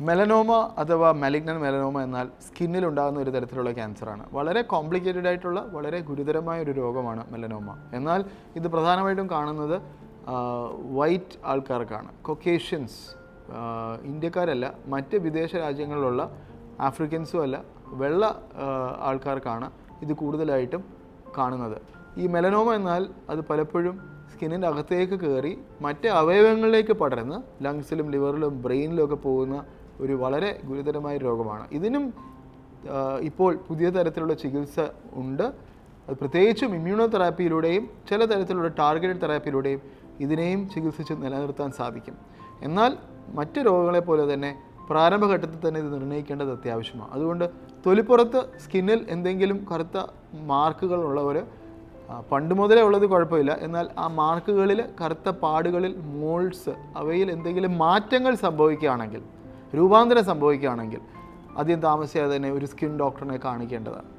Melanoma അഥവാ malignant melanoma എന്നാൽ സ്കിന്നിൽ ഉണ്ടാകുന്ന ഒരു തരത്തിലുള്ള ക്യാൻസറാണ് വളരെ കോംപ്ലിക്കേറ്റഡ് ആയിട്ടുള്ള വളരെ ഗുരുതരമായ ഒരു രോഗമാണ് മെലനോമ എന്നാൽ ഇത് പ്രധാനമായിട്ടും കാണുന്നത് വൈറ്റ് ആൾക്കാർക്കാണ്. കൊക്കേഷ്യൻസ് ഇന്ത്യക്കാരല്ല മറ്റ് വിദേശ രാജ്യങ്ങളിലുള്ള ആഫ്രിക്കൻസും അല്ല വെള്ള ആൾക്കാർക്കാണ് ഇത് കൂടുതലായിട്ടും കാണുന്നത്. ഈ മെലനോമ എന്നാൽ അത് പലപ്പോഴും സ്കിന്നിന്റെ അകത്തേക്ക് കയറി മറ്റ് അവയവങ്ങളിലേക്ക് പടർന്ന് ലങ്സിലും ലിവറിലും ബ്രെയിനിലും ഒക്കെ പോകുന്ന ഒരു വളരെ ഗുരുതരമായ രോഗമാണ്. ഇതിനും ഇപ്പോൾ പുതിയ തരത്തിലുള്ള ചികിത്സ ഉണ്ട്. അത് പ്രത്യേകിച്ചും ഇമ്മ്യൂണോ തെറാപ്പിയിലൂടെയും ചില തരത്തിലുള്ള ടാർഗറ്റഡ് തെറാപ്പിയിലൂടെയും ഇതിനെയും ചികിത്സിച്ച് നിലനിർത്താൻ സാധിക്കും. എന്നാൽ മറ്റ് രോഗങ്ങളെ പോലെ തന്നെ പ്രാരംഭഘട്ടത്തിൽ തന്നെ ഇത് നിർണയിക്കേണ്ടത് അത്യാവശ്യമാണ്. അതുകൊണ്ട് തൊലിപ്പുറത്ത് സ്കിന്നിൽ എന്തെങ്കിലും കറുത്ത മാർക്കുകൾ ഉള്ളവർ പണ്ട് മുതലേ ഉള്ളത് കുഴപ്പമില്ല. എന്നാൽ ആ മാർക്കുകളിൽ കറുത്ത പാടുകളിൽ മോൾസ് അവയിൽ എന്തെങ്കിലും മാറ്റങ്ങൾ സംഭവിക്കുകയാണെങ്കിൽ രൂപാന്തരം സംഭവിക്കുകയാണെങ്കിൽ അധികം താമസിയാതെ തന്നെ ഒരു സ്കിൻ ഡോക്ടറിനെ കാണിക്കേണ്ടതാണ്.